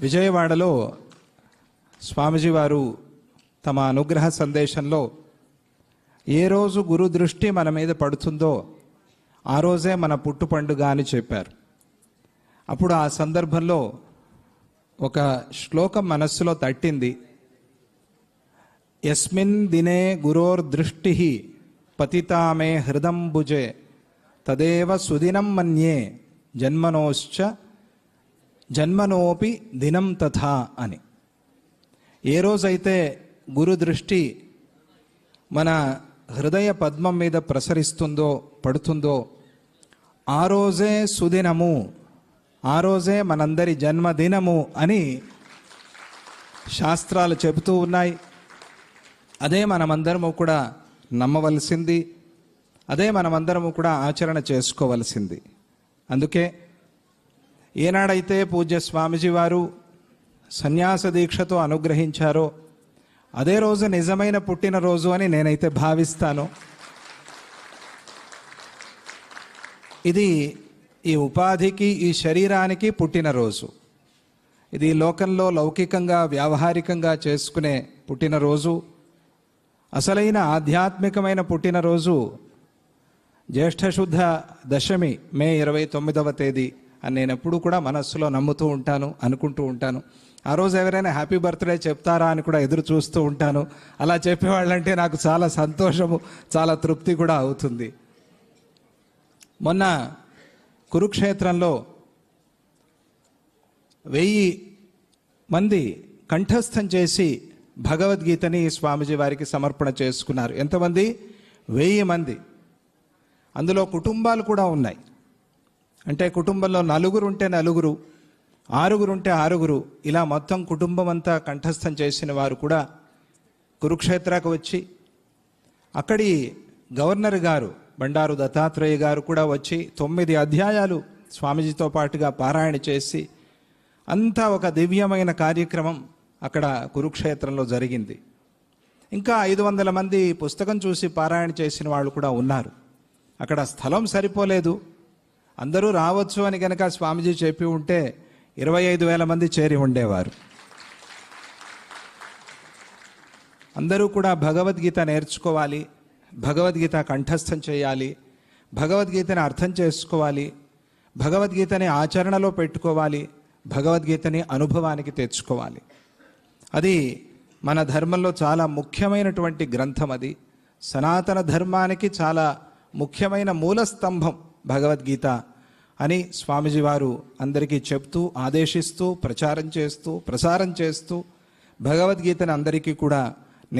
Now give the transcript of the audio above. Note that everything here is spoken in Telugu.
విజయవాడలో స్వామిజీ వారు తమ అనుగ్రహ సందేశంలో ఏ రోజు గురు దృష్టి మన మీద పడుతుందో ఆ రోజే మన పుట్టు పండుగ అని చెప్పారు. అప్పుడు ఆ సందర్భంలో ఒక శ్లోకం మనస్సులో తట్టింది. యస్మిన్ దినే గురోర్ దృష్టి పతితామే హృదంబుజే తదేవ సుదినం మన్యే జన్మనోశ్చ జన్మనోపి దినం తథా అని. ఏ రోజైతే గురు దృష్టి మన హృదయ పద్మం మీద ప్రసరిస్తుందో పడుతుందో ఆ రోజే సుదినము ఆ రోజే మనందరి జన్మదినము అని శాస్త్రాలు చెబుతూ ఉన్నాయి. అదే మనమందరము కూడా నమ్మవలసింది. అదే మనమందరము కూడా ఆచరణ చేసుకోవలసింది. అందుకే ఏనాడైతే పూజ్య స్వామిజీ వారు సన్యాస దీక్షతో అనుగ్రహించారో అదే రోజు నిజమైన పుట్టినరోజు అని నేనైతే భావిస్తాను. ఇది ఈ ఉపాధికి ఈ శరీరానికి పుట్టినరోజు. ఇది లోకంలో లౌకికంగా వ్యావహారికంగా చేసుకునే పుట్టినరోజు. అసలైన ఆధ్యాత్మికమైన పుట్టినరోజు జ్యేష్ఠశుద్ధ దశమి మే ఇరవై తొమ్మిదవ తేదీ. అని నేను ఎప్పుడూ కూడా మనస్సులో నమ్ముతూ ఉంటాను అనుకుంటూ ఉంటాను. ఆ రోజు ఎవరైనా హ్యాపీ బర్త్డే చెప్తారా అని కూడా ఎదురు చూస్తూ ఉంటాను. అలా చెప్పేవాళ్ళంటే నాకు చాలా సంతోషము చాలా తృప్తి కూడా అవుతుంది. మొన్న కురుక్షేత్రంలో వెయ్యి మంది కంఠస్థం చేసి భగవద్గీతని స్వామిజీ వారికి సమర్పణ చేసుకున్నారు. ఎంతమంది? వెయ్యి మంది. అందులో కుటుంబాలు కూడా ఉన్నాయి. అంటే కుటుంబంలో నలుగురు ఉంటే నలుగురు ఆరుగురు ఉంటే ఆరుగురు ఇలా మొత్తం కుటుంబం అంతా కంఠస్థం చేసిన వారు కూడా కురుక్షేత్రకు వచ్చి అక్కడి గవర్నర్ గారు బండారు దత్తాత్రేయ గారు కూడా వచ్చి తొమ్మిది అధ్యాయాలు స్వామీజీతో పాటుగా పారాయణ చేసి అంతా ఒక దివ్యమైన కార్యక్రమం అక్కడ కురుక్షేత్రంలో జరిగింది. ఇంకా ఐదు వందల మంది పుస్తకం చూసి పారాయణ చేసిన వాళ్ళు కూడా ఉన్నారు. అక్కడ స్థలం సరిపోలేదు. అందరూ రావచ్చు అని కనుక స్వామీజీ చెప్పి ఉంటే ఇరవై ఐదు వేల మంది చేరి ఉండేవారు. అందరూ కూడా భగవద్గీత నేర్చుకోవాలి భగవద్గీత కంఠస్థం చేయాలి భగవద్గీతని అర్థం చేసుకోవాలి భగవద్గీతని ఆచరణలో పెట్టుకోవాలి భగవద్గీతని అనుభవానికి తెచ్చుకోవాలి. అది మన ధర్మంలో చాలా ముఖ్యమైనటువంటి గ్రంథం అది. సనాతన ధర్మానికి చాలా ముఖ్యమైన మూల స్తంభం భగవద్గీత. అని స్వామిజీ వారు అందరికీ చెప్తూ ఆదేశిస్తూ ప్రచారం చేస్తూ ప్రసారం చేస్తూ భగవద్గీతను అందరికీ కూడా